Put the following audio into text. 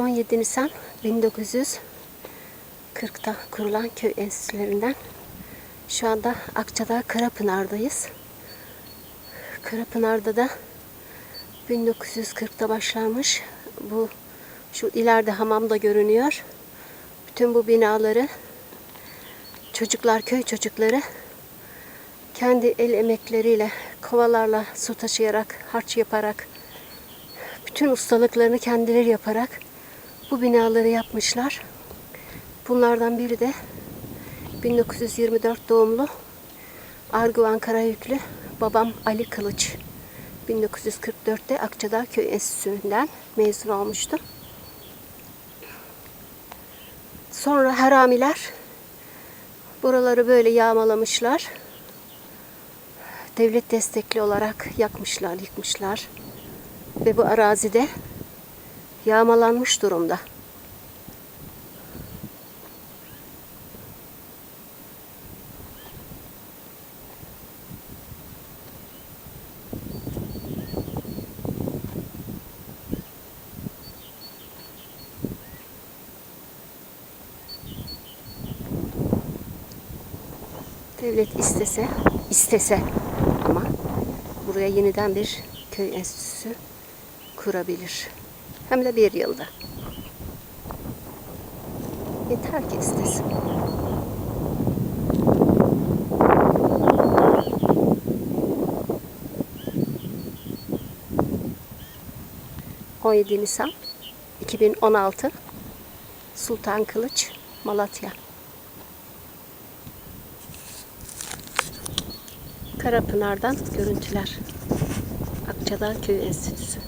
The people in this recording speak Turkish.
17 Nisan 1940'ta kurulan köy enstitülerinden şu anda Akçadağ Karapınar'dayız. Karapınar'da da 1940'ta başlanmış. Bu şu ileride hamam da görünüyor. Bütün bu binaları çocuklar, köy çocukları kendi el emekleriyle, kovalarla su taşıyarak, harç yaparak, bütün ustalıklarını kendileri yaparak bu binaları yapmışlar. Bunlardan biri de 1924 doğumlu Arguvan Karayüklü babam Ali Kılıç. 1944'te Akçadağ Köy Enstitüsü'nden mezun olmuştu. Sonra haramiler buraları böyle yağmalamışlar. Devlet destekli olarak yakmışlar, yıkmışlar. Ve bu arazide yağmalanmış durumda. Devlet istese, istese ama buraya yeniden bir köy enstitüsü kurabilir. Hem de bir yılda. Yeter ki istesin. ...17 Nisan 2016 Sultan Kılıç Malatya Karapınar'dan görüntüler. Akçadağ Köy Enstitüsü.